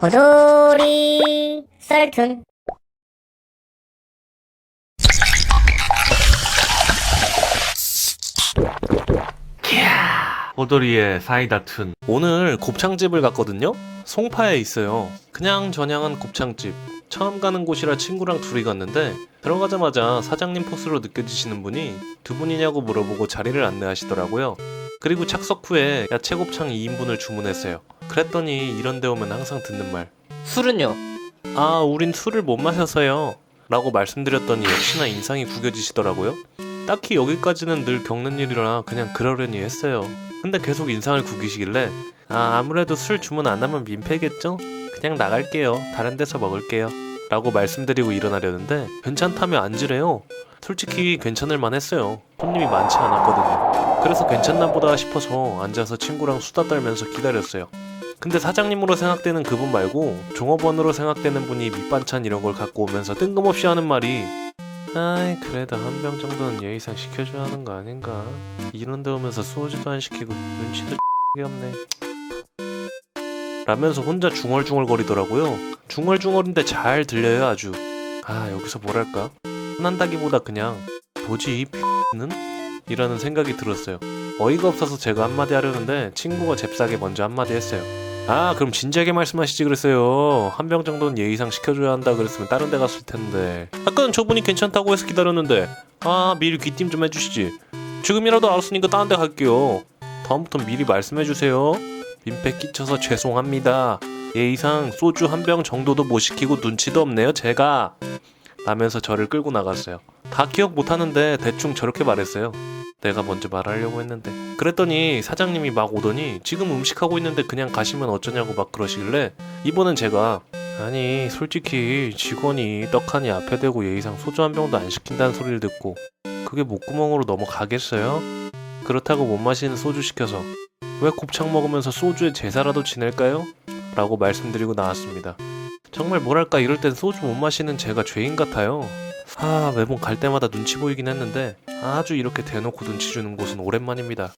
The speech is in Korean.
고돌이 썰툰. 호돌이의 사이다 툰. 오늘 곱창집을 갔거든요? 송파에 있어요. 그냥 저냥한 곱창집. 처음 가는 곳이라 친구랑 둘이 갔는데 들어가자마자 사장님 포스로 느껴지시는 분이 두 분이냐고 물어보고 자리를 안내하시더라고요 그리고 착석 후에 야채 곱창 2인분을 주문했어요 그랬더니 이런 데 오면 항상 듣는 말 술은요? 아, 우린 술을 못 마셔서요. 라고 말씀드렸더니 역시나 인상이 구겨지시더라고요. 딱히 여기까지는 늘 겪는 일이라 그냥 그러려니 했어요. 근데 계속 인상을 구기시길래 아, 아무래도 술 주문 안 하면 민폐겠죠? 그냥 나갈게요. 다른 데서 먹을게요. 라고 말씀드리고 일어나려는데 괜찮다며 앉으래요. 솔직히 괜찮을 만 했어요. 손님이 많지 않았거든요. 그래서 괜찮나 보다 싶어서 앉아서 친구랑 수다 떨면서 기다렸어요. 근데 사장님으로 생각되는 그분 말고 종업원으로 생각되는 분이 밑반찬 이런 걸 갖고 오면서 뜬금없이 하는 말이 아이 그래도 한 병 정도는 예의상 시켜줘야 하는 거 아닌가 이런 데 오면서 소주도 안 시키고 눈치도 X게 없네 라면서 혼자 중얼중얼 거리더라고요 중얼중얼인데 잘 들려요 아주 아 여기서 뭐랄까 혼 난다기보다 그냥 뭐지 이 X는? 이라는 생각이 들었어요. 어이가 없어서 제가 한마디 하려는데 친구가 잽싸게 먼저 한마디 했어요. 아 그럼 진지하게 말씀하시지 그랬어요. 한 병 정도는 예의상 시켜줘야 한다 그랬으면 다른 데 갔을 텐데. 아까는 저분이 괜찮다고 해서 기다렸는데. 아 미리 귀띔 좀 해주시지. 지금이라도 알았으니까 다른 데 갈게요. 다음부턴 미리 말씀해주세요. 민폐 끼쳐서 죄송합니다. 예의상 소주 한 병 정도도 못 시키고 눈치도 없네요 제가 라면서 저를 끌고 나갔어요 다 기억 못하는데 대충 저렇게 말했어요 내가 먼저 말하려고 했는데 그랬더니 사장님이 막 오더니 지금 음식하고 있는데 그냥 가시면 어쩌냐고 막 그러시길래 이번엔 제가 아니 솔직히 직원이 떡하니 앞에 대고 예의상 소주 한 병도 안 시킨다는 소리를 듣고 그게 목구멍으로 넘어가겠어요? 그렇다고 못 마시는 소주 시켜서 왜 곱창 먹으면서 소주에 제사라도 지낼까요? 라고 말씀드리고 나왔습니다 정말 뭐랄까 이럴 땐 소주 못 마시는 제가 죄인 같아요 아 매번 갈 때마다 눈치 보이긴 했는데 아주 이렇게 대놓고 눈치 주는 곳은 오랜만입니다.